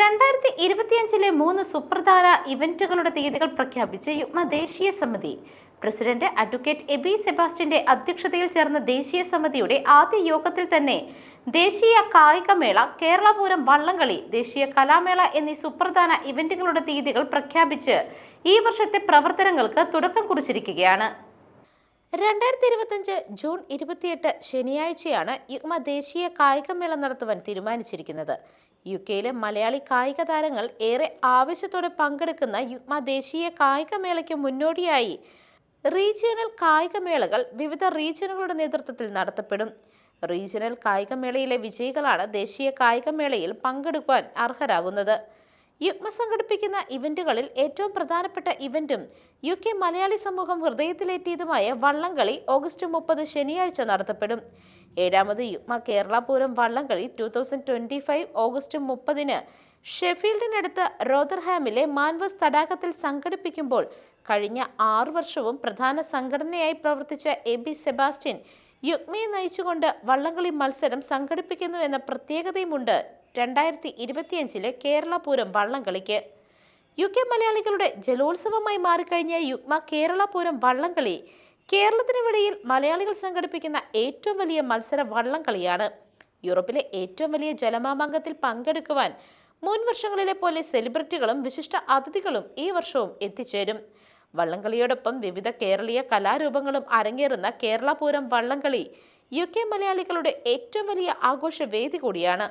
രണ്ടായിരത്തി ഇരുപത്തിയഞ്ചിലെ മൂന്ന് സുപ്രധാന ഇവന്റുകളുടെ തീയതികൾ പ്രഖ്യാപിച്ച യുഗ്മ ദേശീയ സമിതി. പ്രസിഡന്റ് അഡ്വക്കേറ്റ് എബി സെബാസ്റ്റ്യന്റെ അധ്യക്ഷതയിൽ ചേർന്ന ദേശീയ സമിതിയുടെ ആദ്യ യോഗത്തിൽ തന്നെ ദേശീയ കായികമേള കേരളപൂരം വള്ളംകളി ദേശീയ കലാമേള എന്നീ സുപ്രധാന ഇവന്റുകളുടെ തീയതികൾ പ്രഖ്യാപിച്ച് ഈ വർഷത്തെ പ്രവർത്തനങ്ങൾക്ക് തുടക്കം കുറിച്ചിരിക്കുകയാണ്. രണ്ടായിരത്തി ഇരുപത്തഞ്ച് ജൂൺ ഇരുപത്തിയെട്ട് ശനിയാഴ്ചയാണ് യുഗ്മ ദേശീയ കായികമേള നടത്തുവാൻ തീരുമാനിച്ചിരിക്കുന്നത്. യു കെയിലെ മലയാളി കായിക താരങ്ങൾ ഏറെ ആവശ്യത്തോടെ പങ്കെടുക്കുന്ന യുഗ്മ ദേശീയ കായികമേളയ്ക്ക് മുന്നോടിയായി റീജിയണൽ കായികമേളകൾ വിവിധ റീജിയനുകളുടെ നേതൃത്വത്തിൽ നടത്തപ്പെടും. റീജിയണൽ കായികമേളയിലെ വിജയികളാണ് ദേശീയ കായികമേളയിൽ പങ്കെടുക്കുവാൻ അർഹരാകുന്നത്. യുഗ്മ സംഘടിപ്പിക്കുന്ന ഇവന്റുകളിൽ ഏറ്റവും പ്രധാനപ്പെട്ട ഇവന്റും യു കെ മലയാളി സമൂഹം ഹൃദയത്തിലേറ്റിയതുമായ വള്ളംകളി ഓഗസ്റ്റ് മുപ്പത് ശനിയാഴ്ച നടത്തപ്പെടും. ഏഴാമത് UUKMA Kerala Pooram Vallamkali two thousand twenty five August മുപ്പതിന് ഷെഫീൽഡിനടുത്ത് റോദർഹാമിലെ മാൻവസ് തടാകത്തിൽ സംഘടിപ്പിക്കുമ്പോൾ കഴിഞ്ഞ ആറു വർഷവും പ്രധാന സംഘടനയായി പ്രവർത്തിച്ച എ ബി സെബാസ്റ്റ്യൻ യുഗ്മയെ നയിച്ചുകൊണ്ട് വള്ളംകളി മത്സരം സംഘടിപ്പിക്കുന്നു എന്ന പ്രത്യേകതയുമുണ്ട് രണ്ടായിരത്തി ഇരുപത്തിയഞ്ചിലെ കേരളപൂരം വള്ളംകളിക്ക്. യു കെ മലയാളികളുടെ ജലോത്സവമായി മാറിക്കഴിഞ്ഞ യുഗ്മ കേരള പൂരം വള്ളംകളി കേരളത്തിന് വെളിയിൽ മലയാളികൾ സംഘടിപ്പിക്കുന്ന ഏറ്റവും വലിയ മത്സര വള്ളംകളിയാണ്. യൂറോപ്പിലെ ഏറ്റവും വലിയ ജലമാമാങ്കത്തിൽ പങ്കെടുക്കുവാൻ മുൻ വർഷങ്ങളിലെ പോലെ സെലിബ്രിറ്റികളും വിശിഷ്ട അതിഥികളും ഈ വർഷവും എത്തിച്ചേരും. വള്ളംകളിയോടൊപ്പം വിവിധ കേരളീയ കലാരൂപങ്ങളും അരങ്ങേറുന്ന കേരള പൂരം വള്ളംകളി യു കെ മലയാളികളുടെ ഏറ്റവും വലിയ ആഘോഷ വേദി കൂടിയാണ്.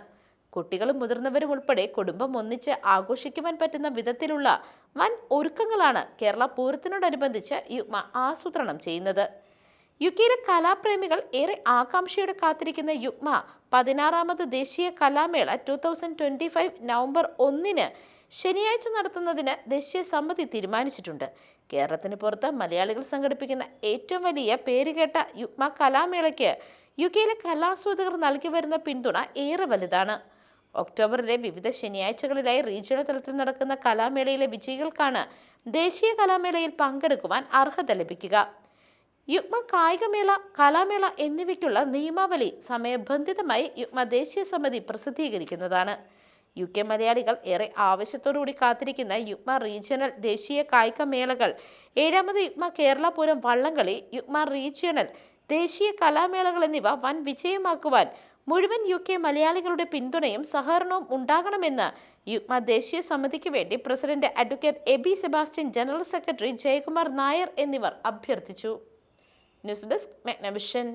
കുട്ടികളും മുതിർന്നവരും ഉൾപ്പെടെ കുടുംബം ഒന്നിച്ച് ആഘോഷിക്കുവാൻ പറ്റുന്ന വിധത്തിലുള്ള വൻ ഒരുക്കങ്ങളാണ് കേരള പൂരത്തിനോടനുബന്ധിച്ച് യുഗ്മ ആസൂത്രണം ചെയ്യുന്നത്. യു കെയിലെ കലാപ്രേമികൾ ഏറെ ആകാംക്ഷയോടെ കാത്തിരിക്കുന്ന യുഗ്മ പതിനാറാമത് ദേശീയ കലാമേള two thousand twenty five November ഒന്നിന് ശനിയാഴ്ച നടത്തുന്നതിന് ദേശീയ സമിതി തീരുമാനിച്ചിട്ടുണ്ട്. കേരളത്തിന് പുറത്ത് മലയാളികൾ സംഘടിപ്പിക്കുന്ന ഏറ്റവും വലിയ പേരുകേട്ട യുഗ്മ കലാമേളയ്ക്ക് യു കെയിലെ കലാസ്വാദകർ നൽകി വരുന്ന പിന്തുണ ഏറെ വലുതാണ്. ഒക്ടോബറിലെ വിവിധ ശനിയാഴ്ചകളിലായി റീജിയണൽ തലത്തിൽ നടക്കുന്ന കലാമേളയിലെ വിജയികൾക്കാണ് ദേശീയ കലാമേളയിൽ പങ്കെടുക്കുവാൻ അർഹത ലഭിക്കുക. യുഗ്മ കായികമേള കലാമേള എന്നിവയ്ക്കുള്ള നിയമാവലി സമയബന്ധിതമായി യുഗ്മ ദേശീയ സമിതി പ്രസിദ്ധീകരിക്കുന്നതാണ്. യു കെ മലയാളികൾ ഏറെ ആവശ്യത്തോടുകൂടി കാത്തിരിക്കുന്ന യുഗ്മ റീജിയണൽ ദേശീയ കായിക മേളകൾ. ഏഴാമത് യുഗ്മ കേരളപൂരം വള്ളംകളി യുഗ്മ റീജിയണൽ ദേശീയ കലാമേളകൾ എന്നിവ വൻ വിജയമാക്കുവാൻ മുഴുവൻ യു കെ മലയാളികളുടെ പിന്തുണയും സഹകരണവും ഉണ്ടാകണമെന്ന് യുഗ്മ ദേശീയ സമിതിക്ക് വേണ്ടി president advocate Aby Sebastian general secretary Jayakumar Nair എന്നിവർ അഭ്യർത്ഥിച്ചു. News desk Magnavision.